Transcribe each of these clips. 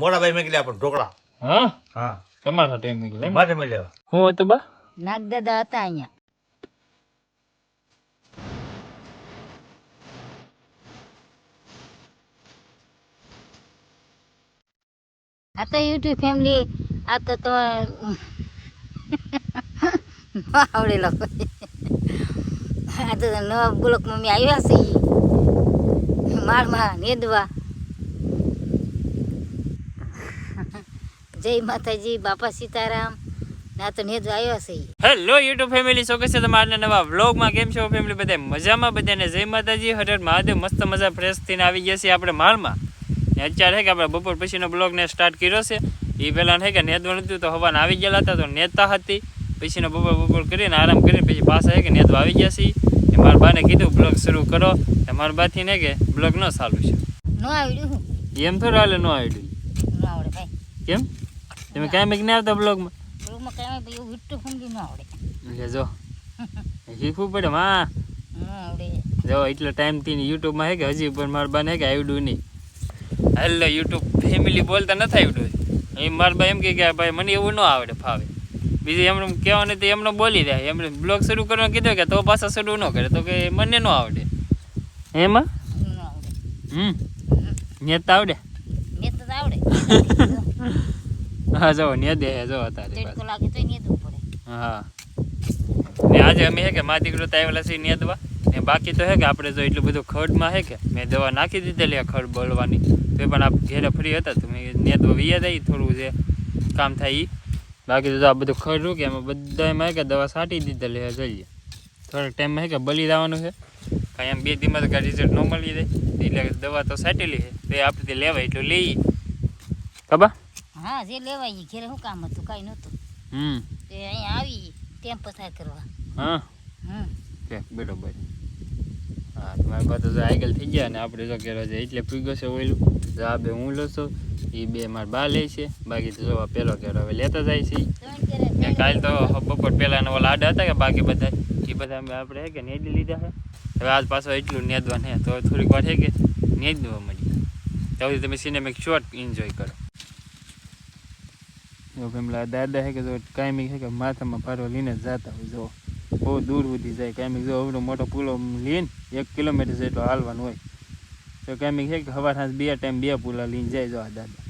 મોડા ભાઈ મેં પણ ઢોકળા. હા? હા. તમારા ટાઈમ નીકળે મારે મેં લેવા. હું હતું બા? નાગદાદા હતા અહીંયા. આ તો યુટ્યુબ ફેમિલી આ તો તો આવડેલો. આ તો નવા બ્લોક મમ્મી આવ્યા છે ઈ માળમાં નેદવા. જય માતાજી બાપા સીતારામ. ના તો નેદવા આવ્યો છે. હેલો યુટ્યુબ ફેમિલી સો છે તમારા નવા વ્લોગમાં કેમ છો ફેમિલી બધા મજામાં? બધાને જય માતાજી. હર મહાદેવ મસ્ત મજા ફ્રેશ થઈને આવી ગયા છે આપણે માલમાં ને અત્યારે કે આપણે બપોર પછીનો બ્લોગને સ્ટાર્ટ કર્યો છે. એ પહેલાં છે કે નેદવાનું હતું તો હવાને આવી ગયેલા હતા તો નેતા હતી. પછીનો બપોર બપોર કરીને આરામ કરીને પછી પાછા છે કે નેદવા આવી ગયા છીએ. મારા બાને કીધું બ્લોગ શરૂ કરો. એ મારા બાથી ને કે બ્લોગ ન ચાલુ છે. ન આવડ્યું હું? એમ થોડું હાલે ન આવડ્યું. ન આવડે ભાઈ. કેમ? તમે કાંઈ મેં ના આવતા બ્લોગમાં બ્લોગમાં કાંઈ ભાઈ એવું વિટ્ટું ન આવડે. એટલે જો. શીખવું પડે માં. જો એટલો ટાઈમથી યુટ્યુબમાં હે કે હજી પણ મારા બાને કે આવડ્યું નહીં. હેલો યુટ્યુબ ફેમિલી બોલતા નથી આવડ્યું. એ મારા બા એમ કે ભાઈ મને એવું ન આવડે ફાવે. બીજું એમને કહેવાનું તો એમને બોલી દે એમને બ્લોગ શરૂ કરવાનું કીધું કે તો પાછા શરૂ ન કરે. તો કે મને ન આવડે. એમાં હમ. નેતા આવડે. ને તો આવડે. હા જો ને દે જો લાગે પડે. હા. ને આજે અમે હે કે મા દીકરો આવેલા છીએ નેદવા ને બાકી તો હે કે આપણે જો એટલું બધું ખડમાં હે કે મેં દવા નાખી દીધેલી ખડ બોલવાની. તો પણ આપ ઘેરે ફ્રી હતા તો મેં નેદવા વિયા દઈ થોડું જે કામ થાય ઈ. બાકી તો આ બધું ખડ રૂકે એમાં બધા એમાં કે દવા છાંટી દીધેલી હે જોઈએ. થોડાક ટાઈમમાં હે કે બલી જવાનું છે કાંઈ એમ બે દીમાં તો કાંઈ રિઝલ્ટ ન મળી જાય એટલે દવા તો છાંટેલી છે તો એ આપણે લેવાય એટલું લઈએ ખબર? હા જે લેવાય ઘેરે શું કામ હતું? કાંઈ નહોતું. હમ. તે અહીંયા આવી ટેમ પસાર કરવા. હા? હમ. બરોબર. હા તમારી પાસે તો આગળ થઈ ગયા ને આપણે જો કેરો છે એટલે પીગો છે ઓઈલું. જો આ બે હું લઉં છું એ બે માર બા લે છે. બાકી તો જો પેલો કેરો હવે લેતા જાય છે. કાલ તો બપોર પહેલા ને ઓલા આડા હતા કે બાકી બધા? એ બધા આપણે કે નેદી લીધા છે? હવે આજ પાછો એટલું નેદવા ને તો થોડીક વાર છે કે નેદવા મળી. તો તમે સિનેમેક શોર્ટ એન્જોય કરો. જો પેલા દાદા હે કે જો કાયમી હે કે માથામાં ફારો લઈને જતા હોય જો બહુ દૂર સુધી જાય. કાયમિક જો અવડો મોટો પુલો લઈને એક કિલોમીટર જેટલો હાલવાનું હોય. તો કાયમિક હે કે સવાર સાંજ બે ટાઈમ બે પુલા લઈને જાય જો આ દાદા.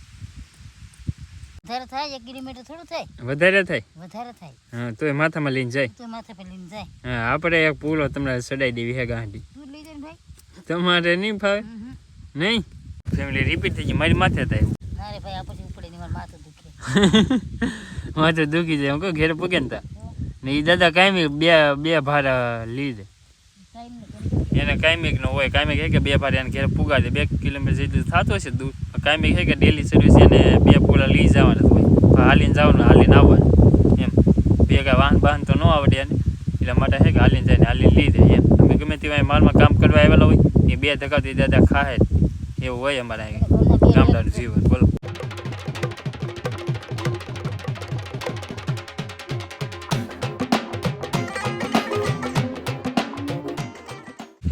વધારે થાય એક કિલોમીટર થોડું થાય? વધારે થાય? વધારે થાય. હા તો એ માથામાં લઈને જાય. તો માથે પર લઈને જાય. હા આપણે એક પુલો તમને ચડાઈ દેવી હે ગાંડી. તું લઈ જાય ભાઈ. તમારે નહીં ફાવે. નહીં? ફેમિલી રિપીટ થઈ ગઈ મારી માથે થાય. ના ભાઈ આ પછી ઉપડે ને મારું માથું દુખે તો દુખી જાય હું કહું, ઘેર પૂગે ને તા. ને એ દાદા કાયમી બે બે ભાર લીધે. એને કાયમિક નો હોય. કાયમિક છે કે બે ભાર એને ઘેર પુગા દે. બે કિલોમીટર જેટલું થતું હશે દૂર કાયમિક છે કે ડેલી સર્વિસ એને બે પૂલા લઈ જવાના હોય. હાલીને જવાનું, હાલીને આવવાનું. એમ. બે કાંઈ વાહન બાહન તો ન આવડે એને. એટલા માટે છે કે હાલીને જાય ને હાલીને લઈ જાય. એમ. અમે ગમે તેવા માલમાં કામ કરવા આવેલા હોય, એ બે ધક્કાથી દાદા ખાય. એવું હોય અમારા ગામડાનું જીવન. બોલો.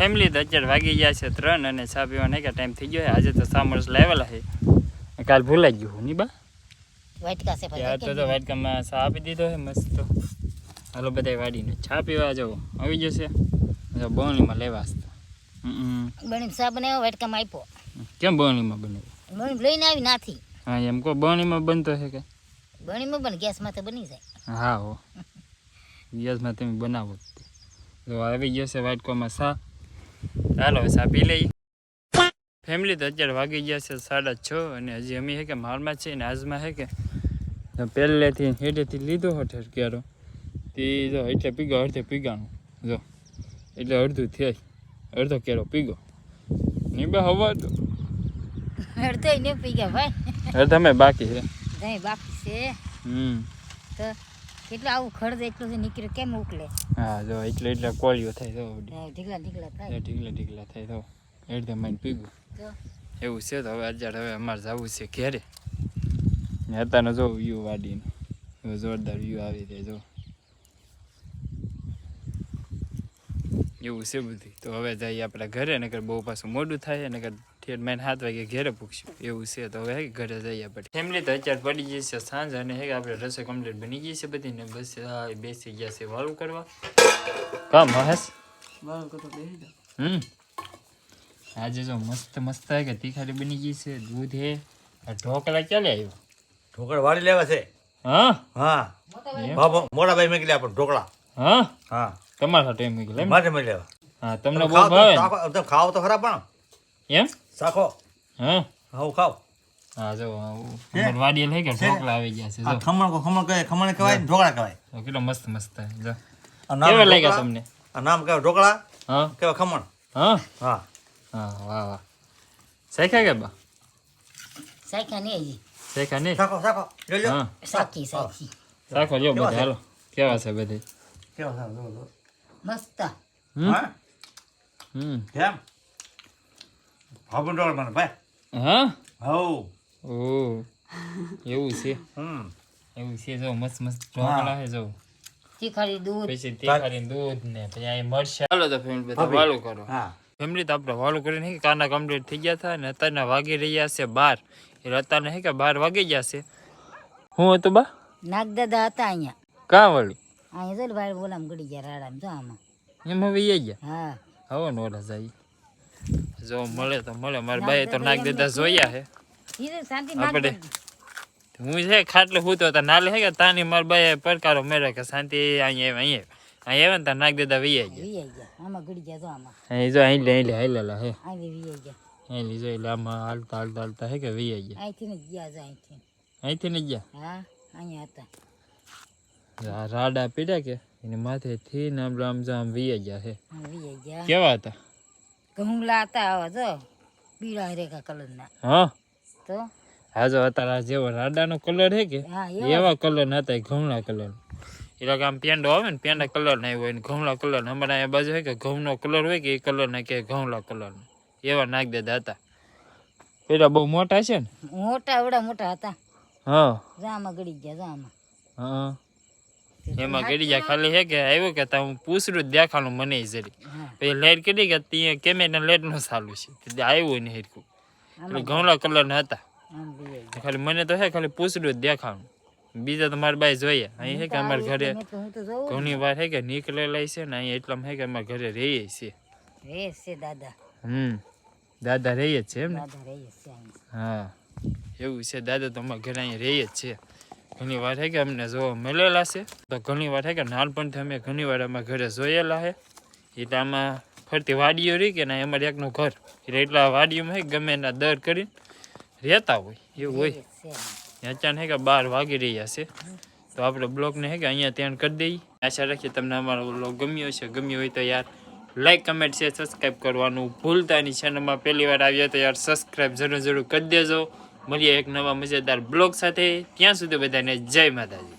ફેમિલી તો અત્યારે વાગી ગયા છે ત્રણ અને ચા પીવાનો કે ટાઈમ થઈ ગયો છે. આજે તો સામર્સ લાવેલા છે. કાલ ભૂલાઈ ગયું ની બા? વાટકા છે ત્યાં તો તો વાટકામાં ચા આપી દીધો છે મસ્ત. હાલો બધા વાડીને ચા પીવા જવો આવી જશે. બોણીમાં લેવા আসતા. બણી ચા બનાવ્યો વાટકામાં આપ્યો. કેમ બોણીમાં બનાવ્યો? બની લઈને આવી નાથી. હા એમ કહો બણીમાં બનતો છે કે? બણીમાં બને ગેસમાં તો બની જાય. હા હો. ગેસમાં તમે બનાવો તો. આવી ગયો છે વાટકોમાં સા ચાલો સા પી લઈએ. ફેમિલી તો અત્યારે વાગી ગયા છે સાડા છ અને હજી અમે હે કે માલમાં છે ને આજમાં હે કે પહેલેથી હેઠેથી લીધો હો ઠેરક્યારો તે જો એટલે પીગો અડધે પીગાનું. જો એટલે અડધું થાય. અડધો કેરો પીગો. નહીં બા હવા તો. અડધો નહીં પી ભાઈ. અડધા બાકી છે. બાકી છે. હમ. તો કેટલું આવું ખડ એટલું છે નીકળ્યું કેમ ઉકલે? હા જો એટલે એટલે કોળિયો થાય તો ઢીકલા ઢીકલા થાય. ઢીકલા ઢીકલા થાય તો એટલે માઈને પીગું. એવું છે તો હવે અત્યારે હવે અમારે જવું છે ઘેરે. ને અત્યારનો જો વ્યૂ વાડીનો. એવો જોરદાર વ્યૂ આવી જાય જો. એવું છે બધું. તો હવે જઈએ આપણે ઘરે નકર બહુ પાછું મોડું થાય નકર ઠેર મેં સાત વાગે ઘરે પૂછશું એવું છે તો હવે હે ઘરે જઈએ પડે ફેમિલી તો અત્યારે પડી ગઈ છે સાંજ અને હે આપણે રસોઈ કમ્પ્લીટ બની ગઈ છે બધી ને બસ આ બેસી ગયા છે વાળું કરવા. કામ મહેશ હમ. આજે જો મસ્ત મસ્ત કે તીખારી બની ગઈ છે દૂધ હે ઢોકળા ક્યાં આવ્યો ઢોકળા વાળી લેવા છે. હા? હા. મોટા ભાઈ મેં આપણે ઢોકળા. હા? હા. તમારા ટાઈમ મૂકી એમ? મારે મેં લેવા હા તમને બહુ ભાવે ખાવ તો ખરા પણ. એમ? શાખો હા? હું ખાવ. હા જો વાડીએ લઈ ગયા ઢોકળા આવી ગયા છે આ જો. ખમણ કો ખમણ કહે ખમણ કહેવાય ઢોકળા કહેવાય? કેટલો મસ્ત મસ્ત. જો. આ નામ કેવા લાગ્યા તમને? આ નામ કહેવાય ઢોકળા હા? કેવા ખમણ. હા? હા. હા વાહ વાહ. શેખા કે બા? સાયકા નહીં શેખા નહીં? સાખો સાખો. જો લ્યો. સાખી સાચી સાખો. શાખો લ્યો બધા હાલો. કેવા છે બધી? કેવા છે? મસ્ત. હા? હમ. કેમ? ઢોકળા મને ભાઈ. હા? હઉ. ઓ એવું છે? હમ. એવું છે જો મસ્ત મસ્ત ઢોકળા છે જો. તીખારી દૂધ. પછી તીખારી દૂધ ને પછી અહીં મરશે હાલો તો ફેમિલી બધા વાળું કરો. હા. ફેમિલી તો આપણે વાળું કરી નહીં કાના કમ્પ્લીટ થઈ ગયા હતા ને અત્યારના વાગી રહ્યા છે બાર. એટલે અત્યારના હે કે બાર વાગી ગયા છે. હું હતું બા? નાગદાદા હતા અહીંયા. કાં વાળું અહીંયા જો ભાઈ બોલામ ગડી ગયા રાડામ જો આમાં. એમ હવે એ ગયા? હા. હવે નોરા જાય. જો મળે તો મળે. મારા બાએ તો નાગ દાદા જોયા હે. ઈ શાંતિ આપણે નાગ હું છે ખાટલે હું તો નાલે હે કે તાની મારા બાએ પડકારો મેળે કે શાંતિ અહીંયા આવે અહીંયા આવે અહીંયા આવે ને ત્યાં નાગ દાદા વૈયા ગયા. વી ગયા. આમાં ગડી ગયા જો આમાં. અહીં જો અહીં લે અહીં લે હાલેલા હે. આવી વી ગયા. અહીં લીધો એટલે આમાં હાલતા હાલતા હાલતા હે કે વૈયા ગયા. અહીંથી ને ગયા જો અહીંથી. અહીંથી ને ગયા? હા અહીંયા હતા. આ રાડા પીડ્યા કે? એની માથે થી ને આમ આમ જો આમ વૈયા ગયા હે. હા વી ગયા. કેવા હતા? ઘઉંલા હતા આવા જો પીળા રેખા કલરના હા? તો? હા જો અત્યારે જેવો રાડાનો કલર હે કે? એવા. કલર નતા ઘઉંના કલર એટલે કે આમ પેંડો આવે ને પેંડા કલર ના હોય ને ઘઉંના કલર હમણાં અહીંયા બાજુ હોય કે ઘઉંનો કલર હોય કે એ કલર ને કે ઘઉંલા કલર એવા નાગ દેતા હતા. પેલા બહુ મોટા છે ને? મોટા એવડા મોટા હતા. હા. જો ગળી ગયા જામા હા. એમાં ગડી ગયા ખાલી હે કે આવ્યો કે તા હું પૂછડું જ દેખાનું મને જરી. પછી લાઈટ કરી કે ત્યાં કેમેરા લાઈટ નો ચાલુ છે. આવ્યું નહીં હેરકું એટલે ઘઉંલા કલર ના હતા. ખાલી મને તો હે ખાલી પૂછડું જ દેખાણું. બીજા તો મારા બાઈ જોઈએ. અહીં હે કે અમારે ઘરે ઘણી વાર હે કે નીકળેલા છે ને અહીંયા એટલામાં હે કે અમારે ઘરે રહીએ છીએ. દાદા. હમ. દાદા રહીએ છે એમ ને? હા. એવું છે. દાદા તો અમારા ઘરે અહીંયા રહીએ જ છે. ઘણી વાર થાય કે અમને જોવા મળેલા છે. તો ઘણી વાર થાય કે નાનપણથી અમે ઘણી વાર અમે ઘરે જોયેલા છે એટલે આમાં ફરતી વાડીઓ રહી કે ના અમારે એકનું ઘર. એટલે એટલા વાડીઓમાં હે ગમે એના દર કરીને રહેતા હોય એવું હોય. અચાનક હે કે બાર વાગી રહ્યા છે. તો આપણે બ્લોગને હે કે અહીંયા ત્યાં કરી દઈએ. આશા રાખીએ તમને અમારો બ્લોગ ગમ્યો છે ગમ્યો હોય તો યાર લાઈક કમેન્ટ શેર સબસ્ક્રાઈબ કરવાનું ભૂલતા નહીં. ચેનલમાં પહેલી વાર આવ્યા તો યાર સબસ્ક્રાઈબ જરૂર જરૂર કરી દેજો. મળીએ એક નવા મજેદાર બ્લોગ સાથે. ત્યાં સુધી બધાને જય માતાજી.